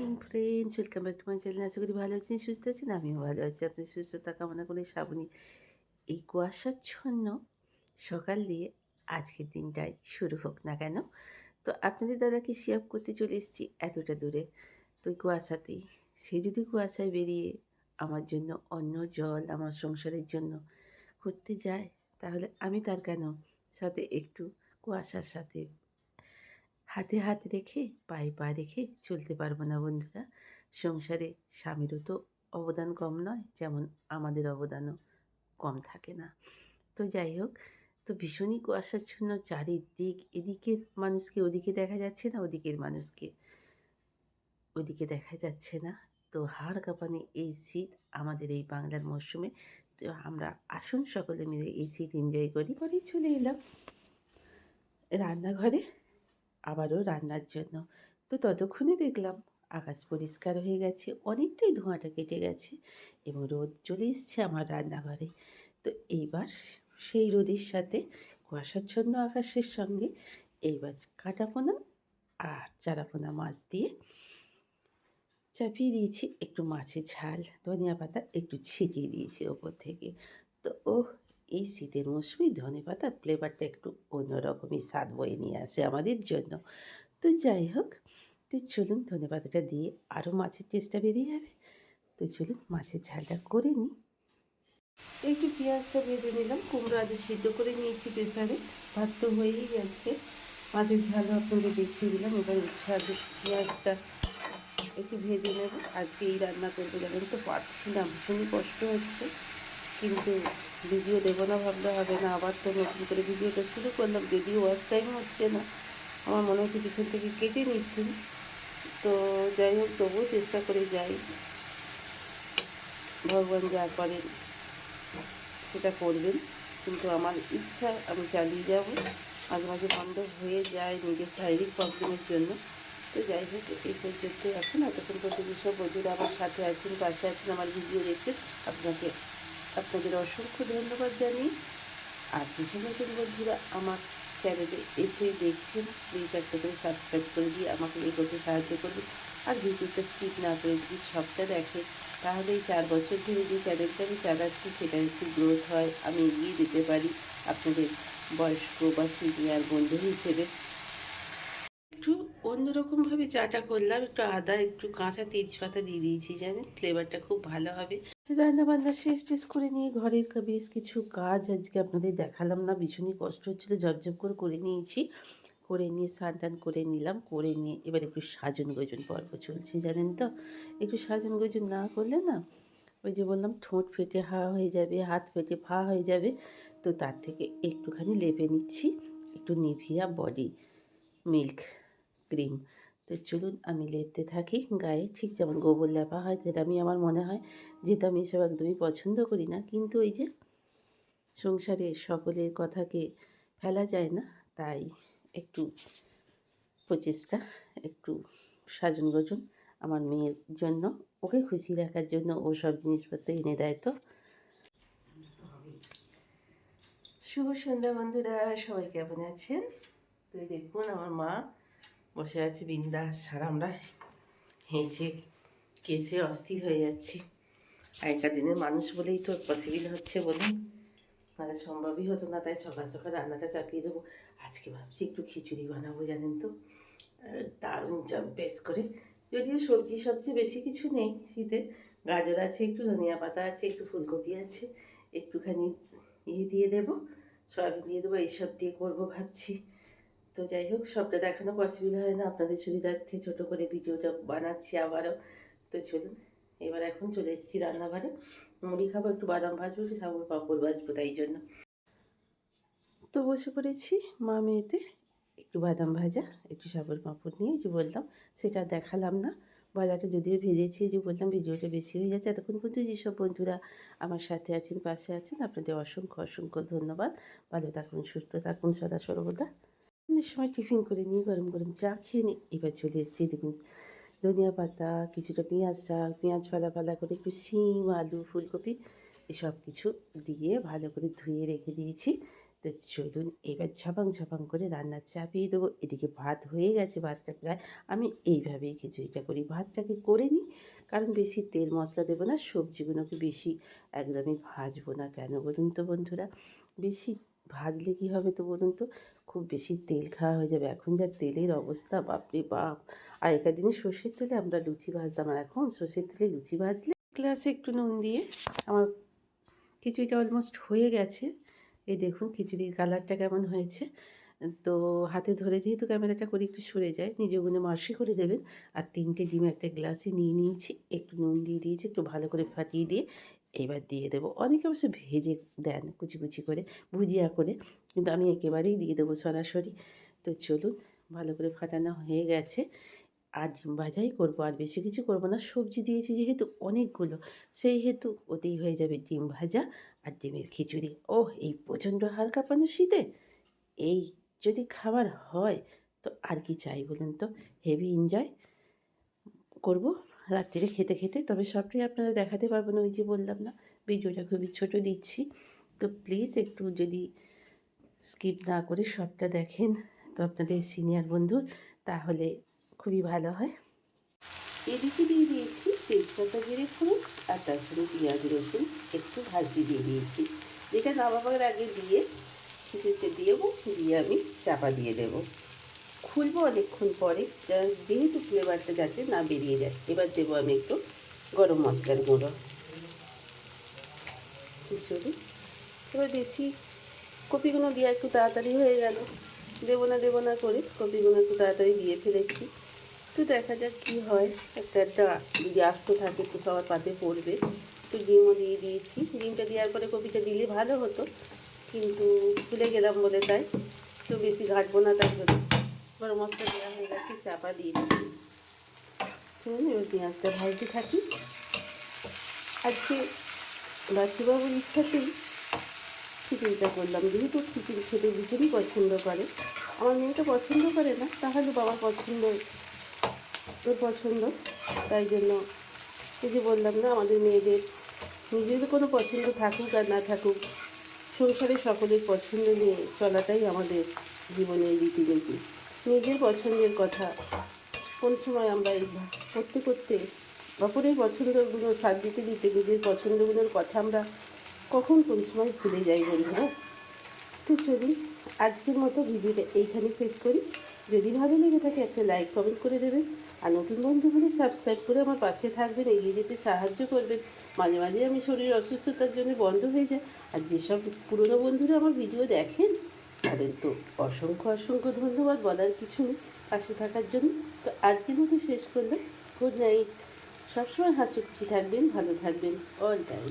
Friends welcome back to my channel আশা করি ভালো আছেন, সুস্থ আছেন? আমিও ভালো আছি। আপনি সুস্থতা কামনা করে শ্রাবণী এই কুয়াশাচ্ছন্ন সকাল দিয়ে আজকের দিনটাই শুরু হোক না কেন। তো আপনাদের দাদাকে শিয়াপ করতে চলে এসেছি এতটা দূরে। তো কুয়াশাতেই, সে যদি কুয়াশায় বেরিয়ে আমার জন্য অন্য জল, আমার সংসারের জন্য করতে যায়, তাহলে আমি তার কেন সাথে একটু কুয়াশার সাথে হাতে হাত রেখে, পায়ে পা রেখে চলতে পারব না বন্ধুরা। সংসারে স্বামীরও তো অবদান কম নয়, যেমন আমাদের অবদানও কম থাকে না। তো যাই হোক, তো ভীষণই কুয়াশাচ্ছন্ন চারিদিক, এদিকের মানুষকে ওদিকে দেখা যাচ্ছে না, ওদিকের মানুষকে ওদিকে দেখা যাচ্ছে না। তো হাড় কাঁপানি এই শীত আমাদের এই বাংলার মরশুমে, তো আমরা আসুন সকলে মিলে এই শীত এনজয় করি। করেই চলে এলাম রান্নাঘরে। আবারও রান্নার জন্য। তো ততক্ষণে দেখলাম আকাশ পরিষ্কার হয়ে গেছে, অনেকটাই ধোঁয়াটা কেটে গেছে এবং রোদ চলে এসছে আমার রান্নাঘরে। তো এইবার সেই রোদের সাথে কুয়াশাচ্ছন্ন আকাশের সঙ্গে এইবার কাটাপোনা আর চারাপোনা মাছ দিয়ে চাপিয়ে দিয়েছি। একটু মাছের ঝাল, ধনিয়া পাতা একটু ছিটিয়ে দিয়েছি ওপর থেকে। তো ও এই শীতের মৌসুমে ধনে পাতার ফ্লেভারটা একটু অন্যরকমই স্বাদ বয়ে নিয়ে আসে আমাদের জন্য। তো যাই হোক, তো চলুন ধনে পাতাটা দিয়ে আরও মাছের টেস্টটা বেরিয়ে যাবে। তো চলুন মাছের ঝালটা করে নিই। একটু পেঁয়াজটা ভেজে নিলাম, কুমড়ো আলু সিদ্ধ করে নিয়েছি প্রেসারে। ভাত তো হয়েই গেছে। মাছের ঝালও আপনাদের দেখিয়ে দিলাম, এবার উচ্ছে আলু পেঁয়াজটা একটু ভেজে নেব। আজকে এই রান্না করতে জানেন তো, পারছি না, ভীষণই কষ্ট হচ্ছে। কিন্তু ভিডিও দেবো না, ভাবলে হবে না। আবার তো নতুন করে ভিডিওটা শুরু করলাম, যদিও ওয়াচ টাইম হচ্ছে না। আমার মনে হচ্ছে পিছন থেকে কেটে নিচ্ছি। তো যাই হোক, তবুও চেষ্টা করে যাই। ভগবান যা করেন, সেটা করবেন। কিন্তু আমার ইচ্ছা, আমি চালিয়ে যাব। মাঝে মাঝে বন্ধ হয়ে যায় নিজের শারীরিক প্রবলেমের জন্য। তো যাই হোক, এই পর্যন্ত এখন এতক্ষণ পর্যন্ত যেসব বন্ধুরা আমার সাথে আছেন, পাশে আছেন, আমার ভিডিও দেখছেন, আপনাকে আপনাদের অসংখ্য ধন্যবাদ জানি আর কিছু নতুন বন্ধুরা আমার চ্যানেলে এসে দেখছেন প্লিজ একটা করে সাবস্ক্রাইব করে দিয়ে আমাকে করতে সাহায্য করবেন আর ভিডিওটা স্কিপ না করে যদি সবটা দেখে তাহলে এই চার বছর ধরে যে চ্যানেলটা আমি চালাচ্ছি, সেটা একটু গ্রোথ হয়, আমি এগিয়ে দিতে পারি আপনাদের বয়স্ক বা সিনিয়র বন্ধু হিসেবে। অন্যরকমভাবে চাটা করলাম। একটু আদা, একটু কাঁচা তেজপাতা দিয়ে দিয়েছি, জানেন? ফ্লেভারটা খুব ভালো হবে। রান্না বান্না শেষ টেস করে নিয়ে ঘরের বেশ কিছু কাজ আজকে আপনাদের দেখালাম না, ভীষণই কষ্ট হচ্ছিল। ঝপঝপ করে করে নিয়েছি। করে নিয়ে স্নান টান করে নিলাম, করে নিয়ে এবার একটু সাজন গোজন পর্ব চলছে, জানেন তো? একটু সাজন গোজন না করলে না, ওই যে বললাম, ঠোঁট ফেটে হা হয়ে যাবে, হাত ফেটে ফা হয়ে যাবে। তো তার থেকে একটুখানি লেপে নিচ্ছি, একটু নিভিয়া বডি মিল্ক। ক্রিম। তো চলুন আমি লেপতে থাকি গায়ে। ঠিক যেমন গোবর লেপা হয়, যেটা আমি আমার মনে হয় যেহেতু আমি এসব একদমই পছন্দ করি না, কিন্তু ওই যে সংসারে সকলের কথাকে ফেলা যায় না, তাই একটু প্রচেষ্টা, একটু সাজন গোজন আমার মেয়ের জন্য, ওকে খুশি রাখার জন্য ও সব জিনিসপত্র এনে দেয় তো। শুভ সন্ধ্যা বন্ধুরা, সবাই কেমন আছেন? তো দেখুন আমার মা বসে আছে, বিন্দাস। আর আমরা হেঁচে কেসে অস্থির হয়ে যাচ্ছি। আগেকার দিনের মানুষ বলেই তো পসিবল হচ্ছে বলুন। নাহলে সম্ভবই হতো না, তাই সকাল সকাল রান্নাটা চাপিয়ে দেবো। আজকে ভাবছি একটু খিচুড়ি বানাবো, জানেন তো? দারুণ বেশ করে। যদিও সবজি সবচেয়ে বেশি কিছু নেই শীতে। গাজর আছে, একটু ধনিয়া পাতা আছে, একটু ফুলকপি আছে। একটুখানি ইয়ে দিয়ে দেবো, সয়াবিন দিয়ে দেবো, এইসব দিয়ে করব ভাবছি। তো যাই হোক, সবটা দেখানো পসিবল হয় না। আপনাদের সুবিধার্থে ছোটো করে ভিডিওটা বানাচ্ছি আবারও। তো চলুন, এবার এখন চলে এসেছি রান্নাঘরে। মুড়ি খাব, একটু বাদাম ভাজবো, একটু সাবুর পাঁপড় ভাজবো, তাই জন্য। তো বসে পড়েছি মা মেয়েতে। একটু বাদাম ভাজা, একটু সাবুর পাঁপড় নিয়ে যে বললাম, সেটা দেখালাম না। ভাজাটা যদিও ভেজেছি, যে বললাম ভিডিওটা বেশি হয়ে যাচ্ছে, এতক্ষণ পর্যন্ত যেসব বন্ধুরা আমার সাথে আছেন, পাশে আছেন, আপনাদের অসংখ্য অসংখ্য ধন্যবাদ। ভালো থাকুন, সুস্থ থাকুন, সদা সর্বদা। অনেক সময় টিফিন করে নিয়ে গরম গরম চা খেয়ে নিই এবার চলে এসেছি দেখুন। ধনিয়া পাতা, কিছুটা পেঁয়াজ শাক পেঁয়াজ ফালা ফালা করে একটু শিম, আলু, ফুলকপি এসব কিছু দিয়ে ভালো করে ধুয়ে রেখে দিয়েছি। তো চলুন এবার ঝাপাং ঝাপাং করে রান্না চাপিয়ে দেবো। এদিকে ভাত হয়ে গেছে, ভাতটা প্রায় আমি এইভাবেই খিচুড়িটা করি। ভাতটাকে করে নিই, কারণ বেশি তেল মশলা দেবো না, সবজিগুলোকে বেশি একদমই ভাজবো না কেন বলুন তো বন্ধুরা? বেশি ভাজলে কী হবে তো বলুন তো? খুব বেশি তেল খাওয়া হয়ে যাবে। এখন যা তেলের অবস্থা, বাপরে বাপ। আগেকার দিনে সর্ষের তেলে আমরা লুচি ভাজতাম। আর এখন সর্ষের তেলে লুচি ভাজলে গ্লাসে একটু নুন দিয়ে আমার খিচুড়িটা অলমোস্ট হয়ে গেছে। এই দেখুন খিচুড়ির কালারটা কেমন হয়েছে। তো হাতে ধরে যেহেতু ক্যামেরাটা করে একটু সরে যায়, নিজে গুনে মার্সি করে দেবেন। আর তিনটে ডিম একটা গ্লাসে নিয়ে নিয়েছি, একটু নুন দিয়ে দিয়েছি, একটু ভালো করে ফাটিয়ে দিয়ে এবার দিয়ে দেবো। অনেকে অবশ্য ভেজে দেন কুচি কুচি করে, ভুজিয়া করে, কিন্তু আমি একেবারেই দিয়ে দেবো সরাসরি। তো চলুন, ভালো করে ফাটানো হয়ে গেছে। আর ভাজাই করব, আর বেশি কিছু করব না। সবজি দিয়েছি যেহেতু অনেকগুলো সেই হেতু ওতেই হয়ে যাবে ডিম ভাজা আর ডিমের খিচুড়ি। ও এই প্রচণ্ড হাড় কাঁপানো শীতে। এই যদি খাবার হয়, তো আর কি চাই বলুন তো? হেভি এনজয় করব। রাত্রিরে খেতে খেতে, তবে সবটাই আপনারা দেখাতে পারব না, ওই যে বললাম না, ভিডিওটা খুবই ছোট দিচ্ছি। তো প্লিজ একটু যদি স্কিপ না করে সবটা দেখেন, তো আপনাদের সিনিয়র বন্ধু তাহলে খুবই ভালো হয়। এদিকে দিয়ে দিয়েছি তেজপাতা জিরে ফোড়ন আর তার সঙ্গে পেঁয়াজ রসুন, একটু ভাজি দিয়ে দিয়েছি। যেটা নামাবার আগে দিয়ে কিছুতে দেবো, দিয়ে আমি চাপা দিয়ে দেবো। খুলবো অনেকক্ষণ পরে। যেহেতু ফ্লেভারটা যাতে না বেরিয়ে যায় এবার দেবো আমি একটু গরম মশলার গুঁড়ো। চলুন। এবার বেশি কপিগুলো দেওয়া একটু তাড়াতাড়ি হয়ে গেল। দেবো না দেবো না করে কপিগুলো একটু তাড়াতাড়ি দিয়ে ফেলেছি। তো দেখা যাক কী হয়। একটা একটা যদি আস্ত থাকে তো সবার পাতে পড়বে। একটু ডিমও দিয়ে দিয়েছি। ডিমটা দেওয়ার পরে কপিটা দিলে ভালো হতো। কিন্তু ভুলে গেলাম বলে তাই। তো বেশি ঘাটবো না তার জন্য। গরম মশলা দেওয়া হয়ে গেছে, চাপা দিয়ে দিচ্ছি শুনুন এবার পেঁয়াজটা ভাজতে থাকি। আজকে বাচ্চুবাবুর ইচ্ছাতেই খিচুড়িটা করলাম। যেহেতু খিচুড়ি খেতে ভীষণই পছন্দ করে, আমার মেয়েটা পছন্দ করে না, তাহলে বাবার পছন্দ, ওর পছন্দ। তাই জন্য এই যে বললাম না, আমাদের মেয়েদের নিজেদের কোনো পছন্দ থাকুক আর না থাকুক, সংসারে সকলের পছন্দ নিয়ে চলাটাই আমাদের জীবনের রীতিনীতি। নিজের পছন্দের কথা। কোন সময় আমরা করতে করতে অপরের পছন্দগুলো সাথ দিতে দিতে নিজের পছন্দগুলোর কথা আমরা কখন কোন সময় ভুলে যাই বন্ধুরা তো চলুন, আজকের মতো ভিডিওটা এইখানে শেষ করি। যদি ভালো লেগে থাকে একটা লাইক, কমেন্ট করে দেবেন। আর নতুন বন্ধু সাবস্ক্রাইব করে আমার পাশে থাকবেন, এগিয়ে যেতে সাহায্য করবেন। মাঝে মাঝে আমি শরীর অসুস্থতার জন্য বন্ধ হয়ে যায়। আর যেসব পুরনো বন্ধুরা আমার ভিডিও দেখেন তাদের তো অসংখ্য অসংখ্য ধন্যবাদ বলার কিছু নেই পাশে থাকার জন্য। তো আজকের মতো শেষ করলে গুড নাইট সবসময় হাসি খুশি থাকবেন, ভালো থাকবেন। All time